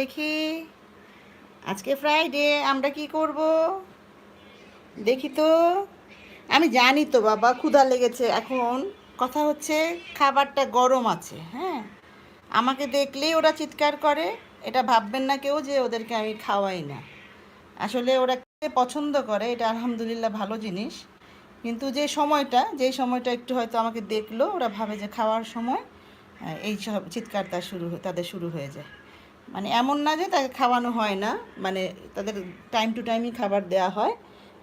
দেখি। আজকে ফ্রাইডে আমরা কি করব? দেখি তো। আমি জানি তো বাবা, ক্ষুধা লেগেছে। এখন কথা হচ্ছে, খাবারটা গরম আছে হ্যাঁ? আমাকে দেখলেই ওরা চিৎকার করে। এটা ভাববেন না কেউ যে ওদেরকে আমি খাওয়াই না। আসলে ওরা পছন্দ করে, এটা আলহামদুলিল্লাহ ভালো জিনিস। কিন্তু যে সময়টা যে সময়টা একটু হয়তো আমাকে দেখল, ওরা ভাবে যে খাওয়ার সময় এই সব চিৎকার তার শুরু তাদের শুরু হয়ে যায়। মানে এমন না যে তাকে খাওয়ানো হয় না মানে তাদের টাইম টু টাইমই খাবার দেওয়া হয়,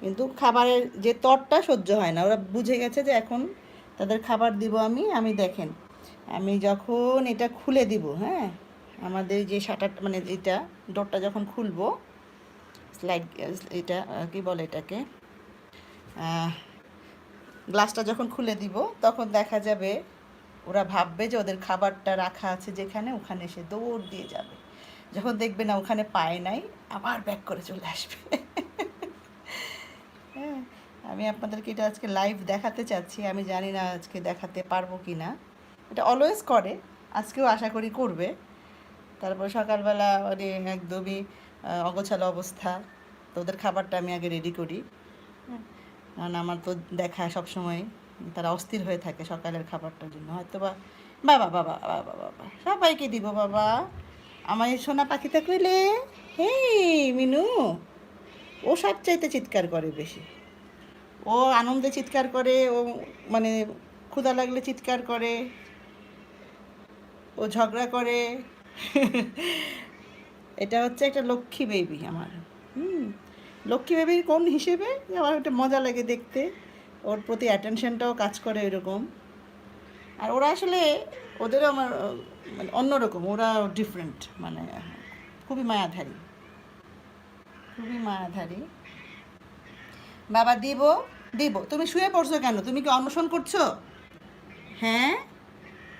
কিন্তু খাবারের যে তরটা সহ্য হয় না। ওরা বুঝে গেছে যে এখন তাদের খাবার দিব আমি আমি দেখেন, আমি যখন এটা খুলে দিব হ্যাঁ আমাদের যে শাটার মানে এটা ডোরটা যখন খুলবো স্লাইড এটা, কি বলে এটাকে গ্লাসটা যখন খুলে দিব, তখন দেখা যাবে ওরা ভাববে যে ওদের খাবারটা রাখা আছে যেখানে, ওখানে এসে দৌড় দিয়ে যাবে। যখন দেখবে না ওখানে পায় নাই আবার ব্যাক করে চলে আসবে। হ্যাঁ আমি আপনাদেরকে এটা আজকে লাইভ দেখাতে চাচ্ছি আমি জানি না আজকে দেখাতে পারব কি না। এটা অলওয়েজ করে আজকেও আশা করি করবে। তারপর সকালবেলা মানে একদমই অগোছালো অবস্থা তো ওদের খাবারটা আমি আগে রেডি করি। হ্যাঁ, কারণ আমার তো দেখা সবসময় তারা অস্থির হয়ে থাকে সকালের খাবারটার জন্য। হয়তো বা বাবা বাবা বাবা বাবা সবাইকে দিব বাবা। আমার সোনা পাখিটা কইলে হেই, মিনু, ও সব চাইতে চিৎকার করে বেশি। ও আনন্দে চিৎকার করে, ও মানে ক্ষুধা লাগলে চিৎকার করে, ও ঝগড়া করে। এটা হচ্ছে একটা লক্ষ্মী বেবি আমার। হুম, লক্ষ্মী বেবির কোন হিসেবে? আমার একটা মজা লাগে দেখতে। ওর প্রতি অ্যাটেনশনটাও কাজ করে এরকম আর ওরা আসলে ওদেরও আমার মানে অন্যরকম, ওরা ডিফারেন্ট মানে খুবই মায়াধারী। খুবই মায়াধারী। বাবা, দিব দিব, তুমি শুয়ে পড়ছো কেন? তুমি কি অন্বেষণ করছ? হ্যাঁ?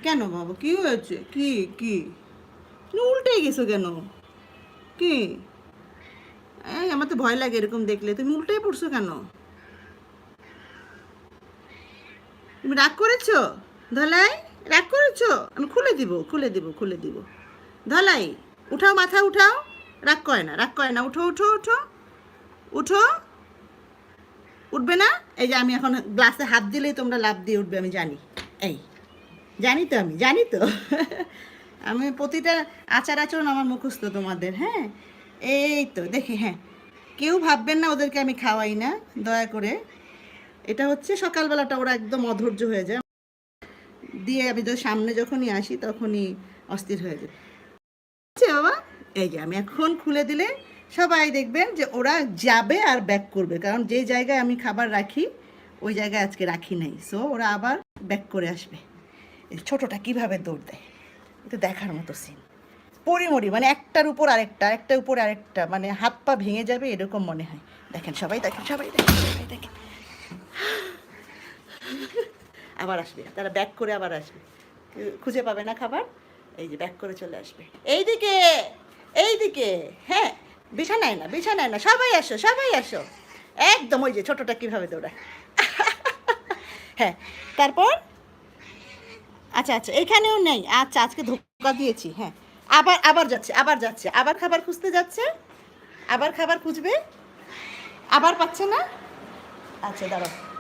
কেন বাবা? কি হয়েছে? কি কি? তুমি উল্টে গেছো কেন? কি? এই, আমার তো ভয় লাগে এরকম দেখলে। তুমি উল্টে পড়ছো কেন? তুমি রাগ করেছ? ধলাই? রাগ করেছ? আমি খুলে দিব খুলে দিব খুলে দিব। ধলাই, উঠাও মাথা, উঠাও। রাগ করে না, রাগ করে না। উঠো উঠো উঠো। উঠো। উঠবে না? এই যে আমি এখন গ্লাসে হাত দিলেই তোমরা লাভ দিয়ে উঠবে, আমি জানি। এই, জানি তো আমি, জানি তো। আমি প্রতিটা আচার আচরণ আমার মুখস্থ তোমাদের হ্যাঁ? এই তো, দেখি হ্যাঁ। কেউ ভাববেন না ওদেরকে আমি খাওয়াই না, দয়া করে। এটা হচ্ছে সকালবেলাটা, ওরা একদম অধৈর্য হয়ে যায়। দিয়ে আমি তো সামনে যখনই আসি তখনই অস্থির হয়ে যায় আচ্ছা বাবা, এই যে আমি এখন খুলে দিলে সবাই দেখবেন যে ওরা যাবে আর ব্যাক করবে। কারণ যে জায়গায় আমি খাবার রাখি, ওই জায়গায় আজকে রাখি নাই। সো ওরা আবার ব্যাক করে আসবে। ছোটোটা কীভাবে দৌড় দেয় এটা দেখার মতো সিন পরিমরি মানে একটার উপর আরেকটা, একটার উপর আরেকটা মানে হাত পা ভেঙে যাবে এরকম মনে হয়। দেখেন সবাই দেখেন সবাই দেখেন সবাই, দেখেন। আবার আসবে, তারা ব্যাক করে আবার আসবে। খুঁজে পাবে না খাবার, এই যে ব্যাক করে চলে আসবে। এইদিকে এইদিকে হ্যাঁ বিছানায় না বিছানায় না, সবাই আসো সবাই আসো। একদম ওই যে ছোটটা কীভাবে দৌড়ায়। হ্যাঁ তারপর? আচ্ছা আচ্ছা এখানেও নেই। আচ্ছা আজকে ধোকা দিয়েছি হ্যাঁ। আবার আবার যাচ্ছে আবার যাচ্ছে। আবার খাবার খুঁজতে যাচ্ছে? আবার খাবার খুঁজবে? আবার পাচ্ছে না? আচ্ছা দাঁড়াও।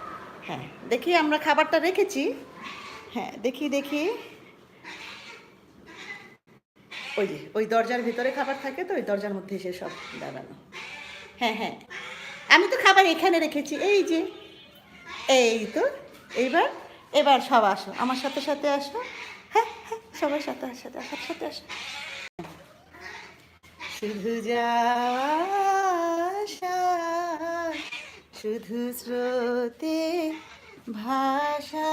হ্যাঁ দেখি আমরা খাবারটা রেখেছি। হ্যাঁ দেখি দেখি। ওই যে ওই দরজার ভিতরে খাবার থাকে তো ওই দরজার মধ্যে এসে সব দাঁড়ানো। হ্যাঁ হ্যাঁ আমি তো খাবার এখানে রেখেছি এই যে। এই তো এইবার এবার সব আসো আমার সাথে সাথে আসো। হ্যাঁ হ্যাঁ সবার সাথে সাথে সবার সাথে আসো। শুধু আসা, শুধু স্রোতে ভাষা।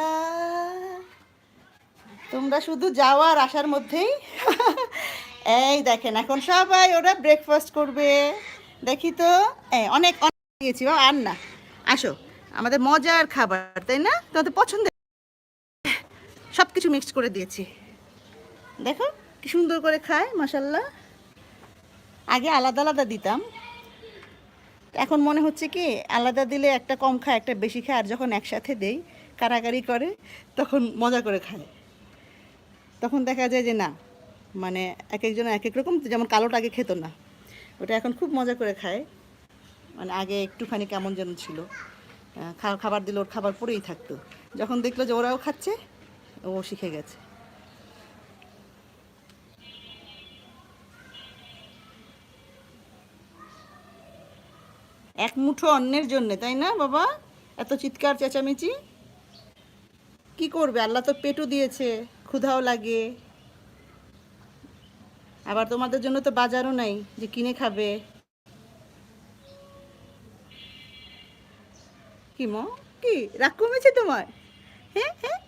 তোমরা শুধু যাওয়ার আসার মধ্যেই। এই দেখেন, এখন সবাই ওরা ব্রেকফাস্ট করবে। দেখি তো অনেক অনেক দিয়েছি আর না। আসো, আমাদের মজার খাবার, তাই না? তোমাদের পছন্দের। সব কিছু মিক্সড করে দিয়েছি। দেখো, কি সুন্দর করে খায় মাসাল্লাহ আগে আলাদা আলাদা দিতাম। এখন মনে হচ্ছে কি, আলাদা দিলে একটা কম খায়, একটা বেশি খায়, আর যখন একসাথে দেই কারাকারি করে, তখন মজা করে খায়। তখন দেখা যায় যে না মানে এক একজন এক এক রকম, যেমন কালোটা আগে খেত না, ওটা এখন খুব মজা করে খায়। মানে আগে একটুখানি কেমন যেন ছিল। খাবার দিলে ওর খাবার পরেই থাকতো। যখন দেখল যে ওরাও খাচ্ছে, ও শিখে গেছে। এক মুঠো অন্যের জন্যে, তাই না বাবা? এত চিৎকার, চেঁচামেচি? কি করবে? আল্লাহ তো পেটও দিয়েছে, ক্ষুধাও লাগে। আবার তোমাদের জন্য তো বাজারও নাই যে কিনে খাবে। কি ম? কি? রাগ কমেছে তোমার? হ্যাঁ হ্যাঁ।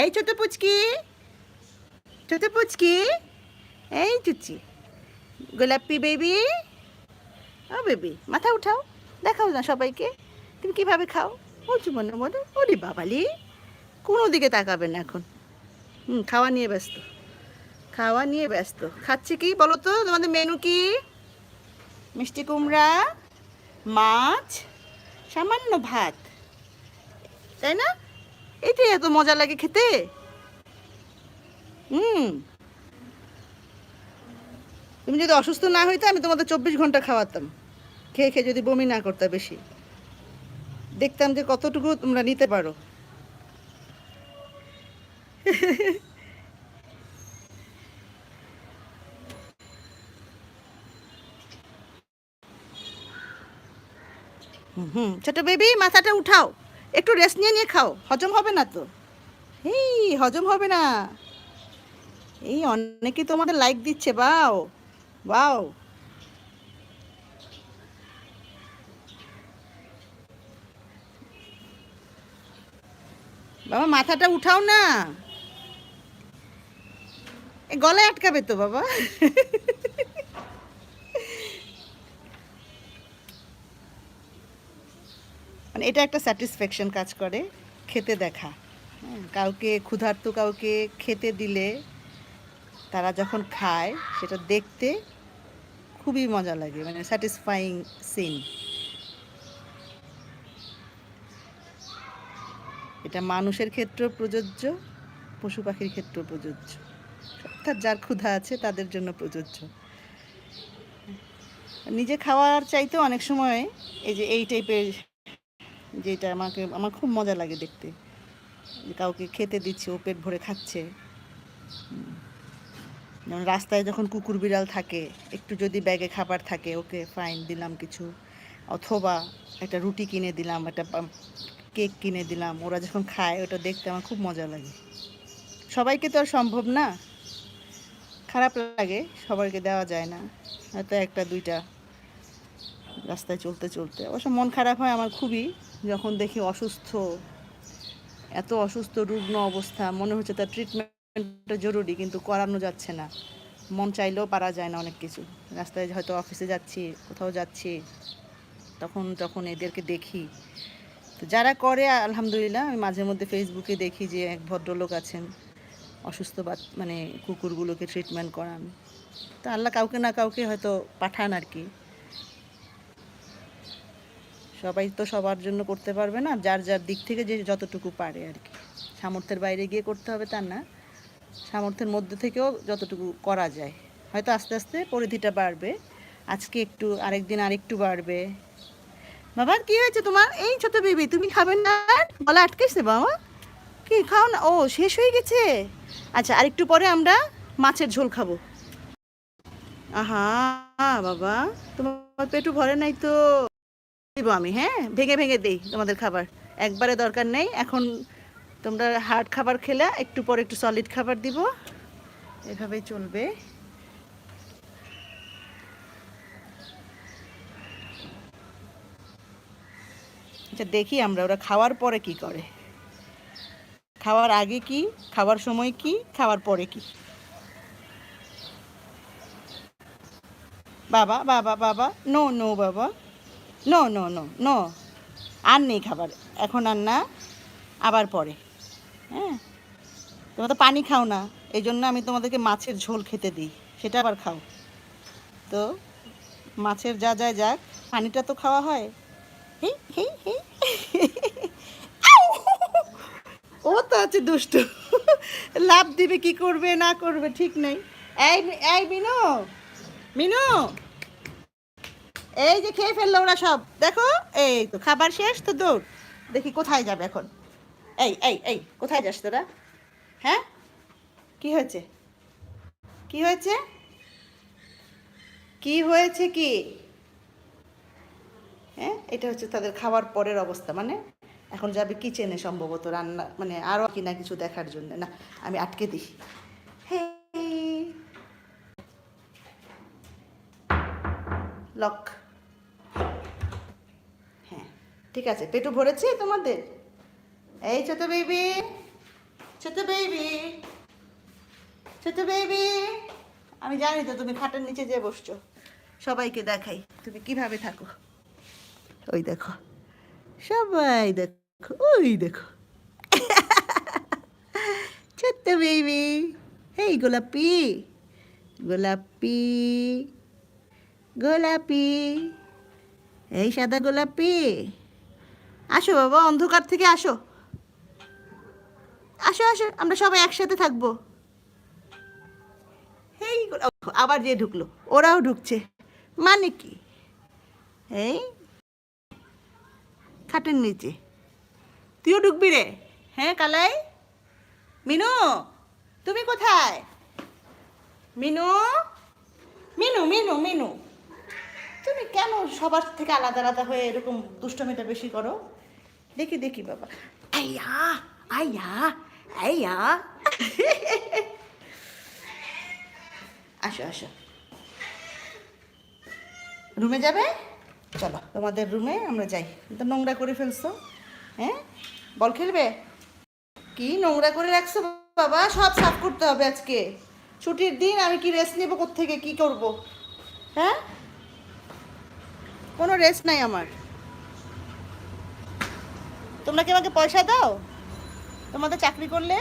এই ছোট পুচকি ছোট পুচকি। এই চুচি। গোলাপি বেবি। ও বেবি, মাথা উঠাও, দেখাও না সবাইকে। তুমি কীভাবে খাও? বলছো, মনে মনে, ওরে বাবালি, কোনো দিকে তাকাবে না এখন। হুম, খাওয়া নিয়ে ব্যস্ত, খাওয়া নিয়ে ব্যস্ত। খাচ্ছে কি বলো তো, তোমাদের মেনু কি? মিষ্টি কুমড়া, মাছ, সামান্য ভাত। তাই না? এটাই এত মজা লাগে খেতে? হুম। তুমি যদি অসুস্থ না হইতে, আমি তোমাদের চব্বিশ ঘণ্টা খাওয়াতাম। খেয়ে খেয়ে যদি বমি না করতে বেশি। দেখতাম যে কতটুকু তোমরা নিতে পারো। হুম ছোট বেবি, মাথাটা উঠাও। একটু রেস্ট নিয়ে নিয়ে খাও। হজম হবে না তো। এই হজম হবে না। এই অনেকে তোমাদের লাইক দিচ্ছে, বাও বাও। বাবা মাথাটা উঠাও না। গলায় আটকাবে তো বাবা। মানে এটা একটা স্যাটিসফ্যাকশন কাজ করে খেতে দেখা। হ্যাঁ, কাউকে ক্ষুধার্ত কাউকে খেতে দিলে তারা যখন খায় সেটা দেখতে খুবই মজা লাগে মানে স্যাটিসফাইং সিন এটা মানুষের ক্ষেত্রেও প্রযোজ্য, পশু পাখির ক্ষেত্রেও প্রযোজ্য। অর্থাৎ যার ক্ষুধা আছে তাদের জন্য প্রযোজ্য। নিজে খাওয়ার চাইতে অনেক সময় এই যে এই টাইপের যেটা আমাকে, আমার খুব মজা লাগে দেখতে। কাউকে খেতে দিচ্ছে, ও পেট ভরে খাচ্ছে। যেমন রাস্তায় যখন কুকুর বিড়াল থাকে, একটু যদি ব্যাগে খাবার থাকে, ওকে ফাইন দিলাম কিছু। অথবা একটা রুটি কিনে দিলাম, একটা কেক কিনে দিলাম, ওরা যখন খায় ওটা দেখতে আমার খুব মজা লাগে। সবাইকে তো আর সম্ভব না। খারাপ লাগে, সবাইকে দেওয়া যায় না। হয়তো একটা, দুইটা রাস্তায় চলতে চলতে। অবশ্য মন খারাপ হয় আমার খুবই, যখন দেখি অসুস্থ, এত অসুস্থ, রুগ্ন অবস্থা, মনে হচ্ছে তার ট্রিটমেন্টটা জরুরি, কিন্তু করানো যাচ্ছে না। মন চাইলেও পারা যায় না অনেক কিছু। রাস্তায় হয়তো অফিসে যাচ্ছি, কোথাও যাচ্ছি, তখন তখন এদেরকে দেখি। তো যারা করে, আলহামদুলিল্লাহ, আমি মাঝে মধ্যে ফেসবুকে দেখি যে এক ভদ্রলোক আছেন, অসুস্থ মানে কুকুরগুলোকে ট্রিটমেন্ট করান। তো আল্লাহ কাউকে না কাউকে হয়তো পাঠান আর কি। সবাই তো সবার জন্য করতে পারবে না, যার যার দিক থেকে যে যতটুকু পারে আর কি। সামর্থ্যের বাইরে গিয়ে করতে হবে তা না, সামর্থ্যের মধ্যে থেকেও যতটুকু করা যায়। হয়তো আস্তে আস্তে পরিধিটা বাড়বে, আজকে একটু, আরেকদিন আরেকটু বাড়বে বাবা, কি হয়েছে তোমার? এই ছোট বেবি তুমি খাবেন না? গলা আটকেছে বাবা। কি, খাও না? ও, শেষ হয়ে গেছে। আচ্ছা আরেকটু পরে আমরা মাছের ঝোল খাব। আহা, বাবা, তোমার পেটু ভরে নাই তো। দিব আমি হ্যাঁ? ভেঙে ভেঙে দেই তোমাদের খাবার। একবারে দরকার নেই। এখন তোমরা হার্ড খাবার খেলে, একটু পরে একটু সলিড খাবার দিব। এভাবেই চলবে। আচ্ছা দেখি আমরা, ওরা খাওয়ার পরে কি করে? খাওয়ার আগে কি? খাওয়ার সময় কি? খাওয়ার পরে কি? বাবা বাবা বাবা, নো নো, বাবা। No no no no. আর নেই খাবার। এখন আর না, আবার পরে। হ্যাঁ? তোমরা তো পানি খাও না, এই জন্য আমি তোমাদেরকে মাছের ঝোল খেতে দিই। সেটা আবার খাও। তো, মাছের যা যায় যাক, পানিটা তো খাওয়া হয়! ও তো আছে দুষ্ট। লাভ দিবে কি করবে, না করবে, ঠিক নেই। এই এই মিনু মিনু। এই যে খেয়ে ফেলল ওরা সব। দেখো, এই তো খাবার শেষ তো দৌড় দেখি কোথায় যাবে এখন। এই এই এই, কোথায় যাস তোরা? হ্যাঁ? কি হয়েছে? কি হয়েছে? কি হয়েছে কি? হ্যাঁ? এটা হচ্ছে তাদের খাওয়ার পরের অবস্থা মানে এখন যাবে কিচেনে সম্ভবত রান্না মানে আরও কি না কিছু দেখার জন্য। না, আমি আটকে দিই। লক হ্যাঁ ঠিক আছে। পেটু ভরেছে তোমাদের? এই ছোট বেবি ছোট বেবি ছোট বেবি আমি জানি তো তুমি খাটের নিচে যেয়ে বসছো। সবাইকে দেখাই, তুমি কীভাবে থাকো। ওই দেখো। সবাই দেখো, ওই দেখো। ছোট্ট বেবি এই গোলাপি। গোলাপি। গোলাপি। এই সাদা গোলাপি। আসো বাবা, অন্ধকার থেকে আসো। আসো আসো, আমরা সবাই একসাথে থাকব। এই আবার যে ঢুকলো, ওরাও ঢুকছে। মানে কি? এই খাটের নিচে। তুইও ঢুকবি রে। হ্যাঁ কালাই? মিনু, তুমি কোথায়? মিনু? মিনু মিনু মিনু। তুমি কেন সবার থেকে আলাদা আলাদা হয়ে এরকম দুষ্টমিটা বেশি করো? দেখি দেখি বাবা। আইয়া আইয়া আইয়া আসো আসো। রুমে যাবে? চলো, তোমাদের রুমে আমরা যাই। তো নোংরা করে ফেলছো হ্যাঁ? বল খেলবে? কি নোংরা করে রাখছো বাবা? সব সাফ করতে হবে আজকে। ছুটির দিন আমি কি রেস্ট নেব থেকে কি করব? হ্যাঁ? কোনো রেস্ট নাই আমার। তোমরা কি আমাকে পয়সা দাও? তোমাদের চাকরি করলে?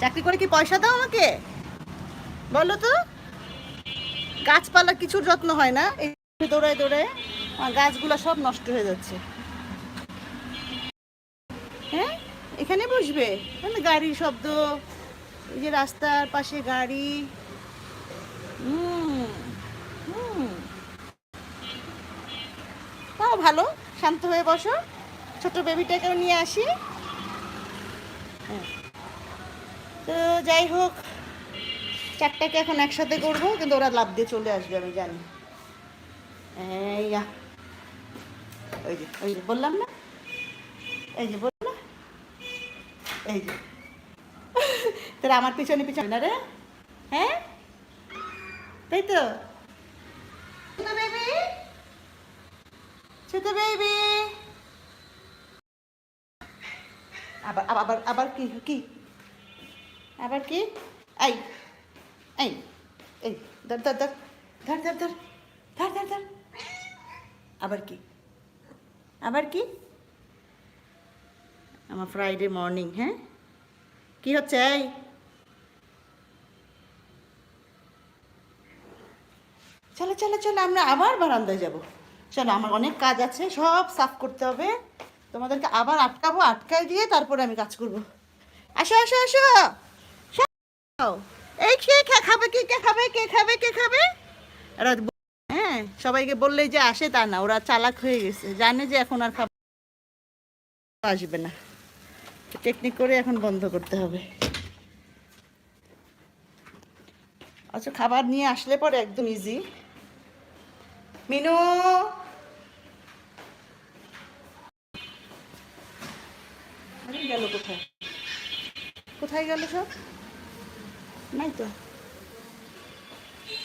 চাকরি করে কি পয়সা দাও আমাকে? বলো তো। গাছপালা কিছুর যত্ন হয় না, এই দৌড়ায় দৌড়ায় গাছগুলো সব নষ্ট হয়ে যাচ্ছে। হ্যাঁ? এখানে বসবে? মানে গাড়ির শব্দ, এই যে রাস্তার পাশে গাড়ি। হুম হুম। তাও ভালো, শান্ত হয়ে বসো। ছোট বেবিটাকেও নিয়ে আসি। হ্যাঁ। তো যাই হোক চারটাকে এখন একসাথে করব, কিন্তু ওরা লাভ দিয়ে চলে আসবে, আমি জানি। ওই যে ওই যে বললাম না? এই যে বললাম। এই যে। তোরা আমার পিছনে পিছনে না রে? হ্যাঁ? তাই তো? ছোট বেবি? ছোট বেবি? আবার আবার আবার আবার কি কি? আবার কি? এই। এই এই ধর ধর ধর ধর ধর ধর ধর ধর ধর আবার কি আবার কি আমার ফ্রাইডে মর্নিং হ্যাঁ কি হচ্ছে এই চলো চলো চলো, আমরা আবার বারান্দায় যাব। চলো, আমার অনেক কাজ আছে, সব সাফ করতে হবে। তোমাদেরকে আবার আটকাবো আটকাই দিয়ে তারপরে আমি কাজ করব। আসো আসো আসো। এই কে কে খাবে কে কে খাবে কে খাবে কে খাবে? এরা হ্যাঁ সবাইকে বললেই যে আসে তা না, ওরা চালাক হয়ে গেছে, জানে যে এখন আর খাবার আসবে না। টেকনিক করে এখন বন্ধ করতে হবে। আচ্ছা খাবার নিয়ে আসলে পরে একদম ইজি মিনু! গেল কোথায়? কোথায় গেল সব? নাই তো।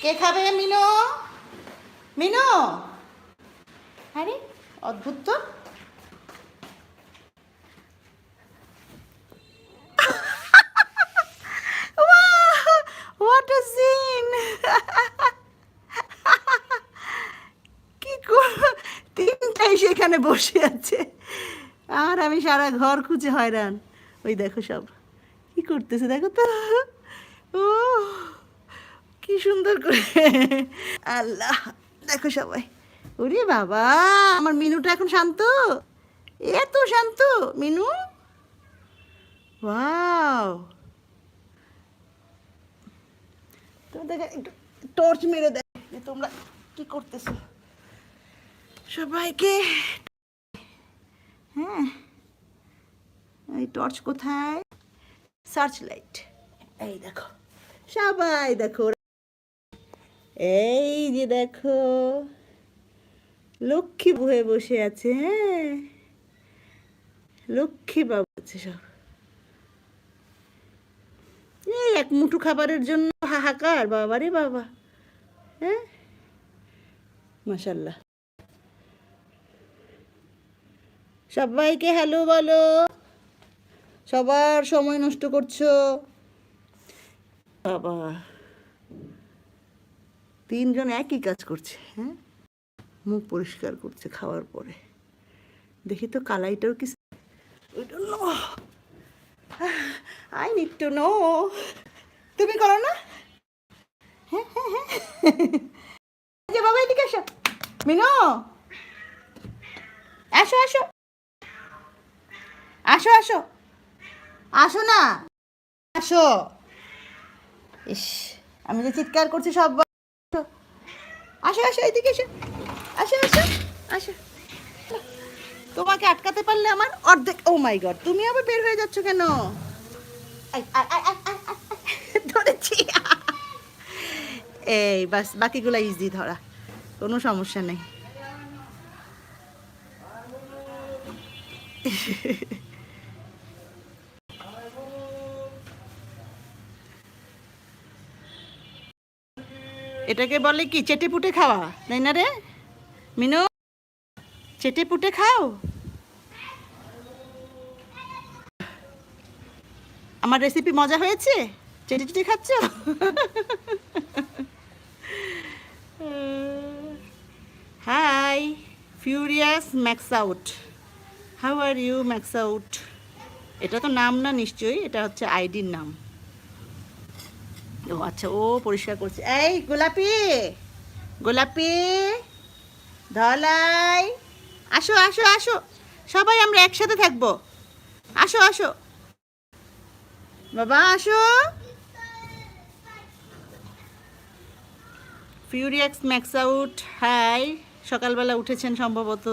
কে খাবে মিনু? মিনু? আরে অদ্ভুত তো। সিন কি করব? তিনটাই সেখানে বসে আছে। আর আমি সারা ঘর খুঁজে হয়রান। ওই দেখো সব। কি করতেছে দেখো তো? সুন্দর করে। আল্লাহ, দেখো সবাই। ওরে বাবা, আমার মিনুটা এখন শান্ত। এত শান্ত, মিনু। টর্চ মেরে দেয় তোমরা কি করতেছো। সবাইকে। হ্যাঁ এই টর্চ কোথায়? এই দেখো, সবাই দেখো। এই যে দেখো, লক্ষ্মী বয়ে বসে আছে হ্যাঁ? লক্ষ্মী বাবু আছে সব। এই এক মুঠো খাবারের জন্য হাহাকার, বাবা রে বাবা হ্যাঁ? মাসাল্লাহ সবাইকে হ্যালো বলো। সবার সময় নষ্ট করছ। বাবা। তিনজন একই কাজ করছে হ্যাঁ? মুখ পরিষ্কার করছে খাওয়ার পরে। দেখি তো কালাইটাও কি আই নিড টু নো। তুমি করো না। হ্যাঁ হ্যাঁ হ্যাঁ। বাবা, এদিকে আসো মিনো। আসো আসো আসো আসো। আসো না। আসো। ইস, আমি যে চিৎকার করছি সব আসো আসো, এদিকে এসো। আসো আসো আসো। তোমাকে আটকাতে পারলে আমার অর্ধেক ও মাই গড তুমি আবার বের হয়ে যাচ্ছ কেন? ধরেছি। এই, বাস, বাকিগুলো ইজি ধরা। কোনো সমস্যা নেই। এটাকে বলে কি চেটে পুটে খাওয়া? তাই না রে? মিনু চেটে পুটে খাও? আমার রেসিপি মজা হয়েছে? চেটে চেটে খাচ্ছ? Hi furious Max out how are you Max out এটা তো নাম না নিশ্চয়ই, এটা হচ্ছে আইডির নাম। ও আচ্ছা ও পরিষ্কার করছে। এই, গোলাপি গোলাপি, ধলাই। আসো আসো আসো। সবাই আমরা একসাথে থাকব। আসো আসো। বাবা, আসো। ফিউরিয়াক্স ম্যাক্স আউট হাই সকালবেলা উঠেছেন সম্ভবত।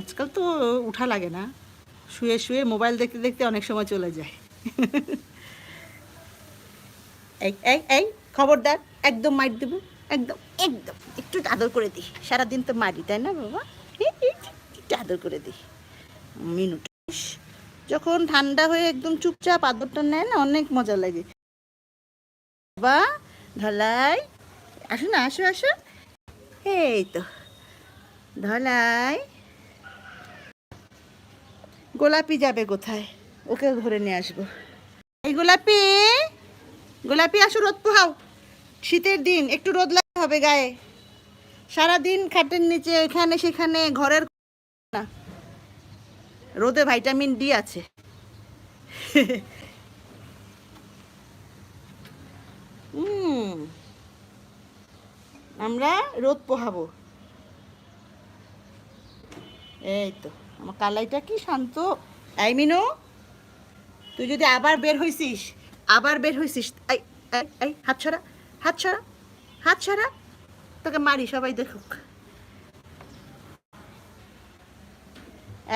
আজকাল তো উঠা লাগে না। শুয়ে শুয়ে মোবাইল দেখতে দেখতে অনেক সময় চলে যায়। এই এই এই, খবরদার, একদম মার দেবো, একদম একদম। একটু আদর করে দিই। সারাদিন তো মারি, তাই না, বাবা? একটু আদর করে দিই। মিনুট যখন ঠান্ডা হয়ে একদম চুপচাপ আদরটা নেয় না, অনেক মজা লাগে। বাবা, ধলাই, আসো না, আসো আসো। এই তো, ধলাই। গোলাপি যাবে কোথায়? ওকে ধরে নিয়ে আসব। এই গোলাপি! গোলাপি আসো, রোদ পোহাও। শীতের দিন, একটু রোদ লাগতে হবে গায়ে। সারা দিন খাটের নিচে এখানে সেখানে, ঘরের না। রোদে ভাইটামিন ডি আছে। আমরা রোদ পোহাবো। এই তো, আমার কালাইটা কি শান্ত। এই মিনু, তুই যদি আবার বের হইছিস আবার বের হইছিস। এই হাত ছড়া হাত ছড়া হাত ছড়া তোকে মারি সবাই দেখুক।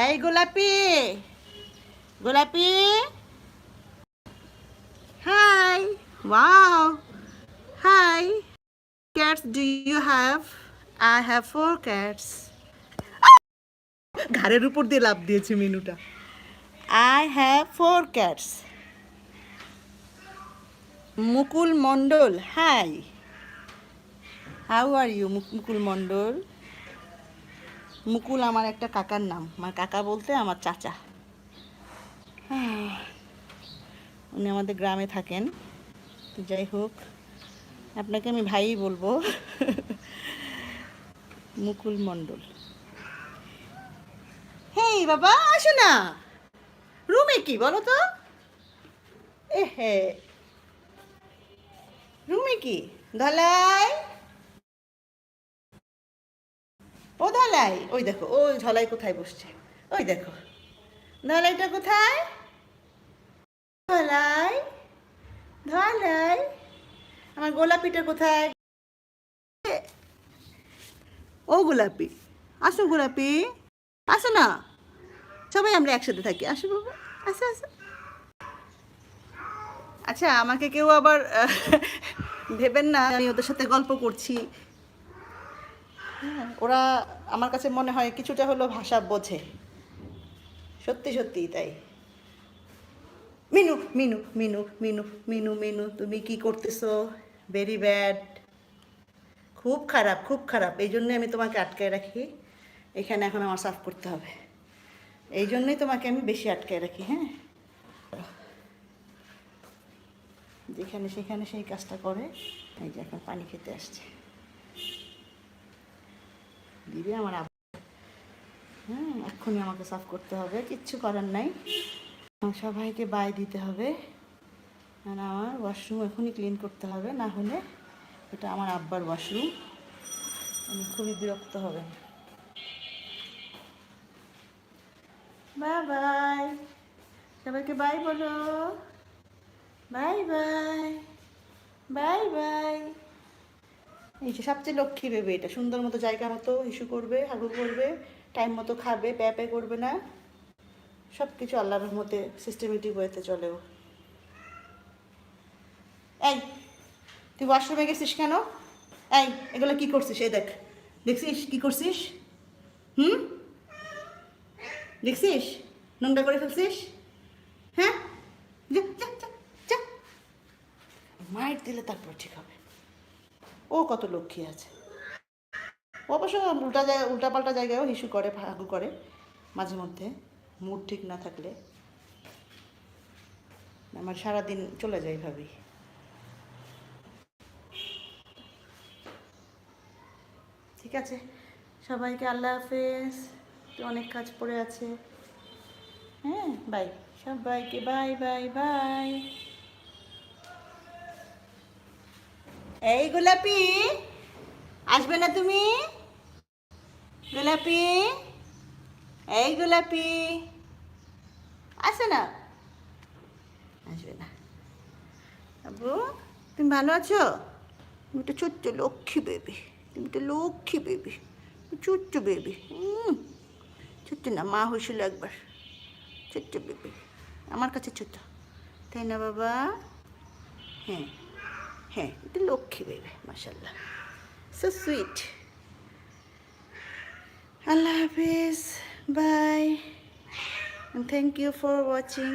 এই গোলাপি গোলাপি। Hi wow hi cats, do you have? I have four cats. ঘাড়ের উপর দিয়ে লাভ দিয়েছে মিনুটা। I have four cats Mukul Mondal hi how are you Mukul Mondal? Mukul আমার একটা কাকার নাম আমার কাকা বলতে আমার চাচা। হ্যাঁ, উনি আমাদের গ্রামে থাকেন। তো যাই হোক আপনাকে আমি ভাই বলব। মুকুল মণ্ডল। হেই বাবা আসো না। রুমে কি বলো তো? এ হে। রুমে কি? ধলাই। ও ধলাই। ওই দেখো ওই ধলাই কোথায় বসছে? ওই দেখো। ধলাইটা কোথায়? ধলাই। ধলাই। আমার গোলাপিটা কোথায়? ও গোলাপি। আসো গোলাপি। আসো না। সবাই আমরা একসাথে থাকি। আসো বাবু। আসো আসো। আচ্ছা আমাকে কেউ আবার ভেবেন না আমি ওদের সাথে গল্প করছি। হ্যাঁ, ওরা আমার কাছে মনে হয় কিছুটা হলো ভাষা বোঝে। সত্যি সত্যি তাই। মিনু মিনু মিনু মিনু মিনু মিনু তুমি কি করতেছো? ভেরি ব্যাড খুব খারাপ খুব খারাপ। এই জন্যই আমি তোমাকে আটকায় রাখি। এখানে এখন আমার সাফ করতে হবে। এই জন্যই তোমাকে আমি বেশি আটকায় রাখি হ্যাঁ? যেখানে সেখানে সেই কাজটা করে। এই যে এখন পানি খেতে আসছে। দিবে আমার আব হ্যাঁ এক্ষুনি আমাকে সাফ করতে হবে, কিচ্ছু করার নাই। সবাইকে বাই দিতে হবে। আর আমার ওয়াশরুম এখনই ক্লিন করতে হবে, না হলে এটা আমার আব্বার ওয়াশরুম আমি খুবই বিরক্ত হবে বাই বাই। সবাইকে বাই বলো। Bye bye bye bye. এই যে সবচেয়ে লক্ষ্মী ভেবে এটা, সুন্দর মতো জায়গা মতো ইস্যু করবে, হাগু করবে, টাইম মতো খাবে, প্যা প্যা করবে না। সব কিছু আল্লাহর মধ্যে সিস্টেমেটিক ওয়েতে চলেও এই, তুই ওয়াশরুমে গেছিস কেন? এই, এগুলো কি করছিস? এই দেখ, দেখছিস কি করছিস? হুম? দেখছিস? নোংরা করে ফেলছিস? হ্যাঁ? যা। মায়ের দিলে তারপর ঠিক হবে। ও কত লক্ষ্মী আছে। অবশ্য উল্টা জায়গা উল্টা পাল্টা জায়গায়ও হিসু করে হাগু করে মাঝে মধ্যে। মুড ঠিক না থাকলে। আমার সারাদিন চলে যায় ভাবি। ঠিক আছে। সবাইকে আল্লাহ হাফেজ। অনেক কাজ পড়ে আছে। হ্যাঁ বাই সবাইকে বাই বাই বাই এই গোলাপি, আসবে না তুমি? গোলাপি, এই গোলাপি, আসে না? আসবে না। আবু তুমি ভালো আছো? তুমি তো ছোট্ট লক্ষ্মী বেবি তুমি তো লক্ষ্মী বেবি ছোট্ট বেবি ছোট্ট না, মা হয়েছিল একবার। ছোট্ট বেবি আমার কাছে ছোট্ট। তাই না বাবা? হ্যাঁ। হ্যাঁ এটা লক্ষ্মী দেবে মাসাল্লাহ সো সুইট আল্লাহ হাফিজ bye thank you for watching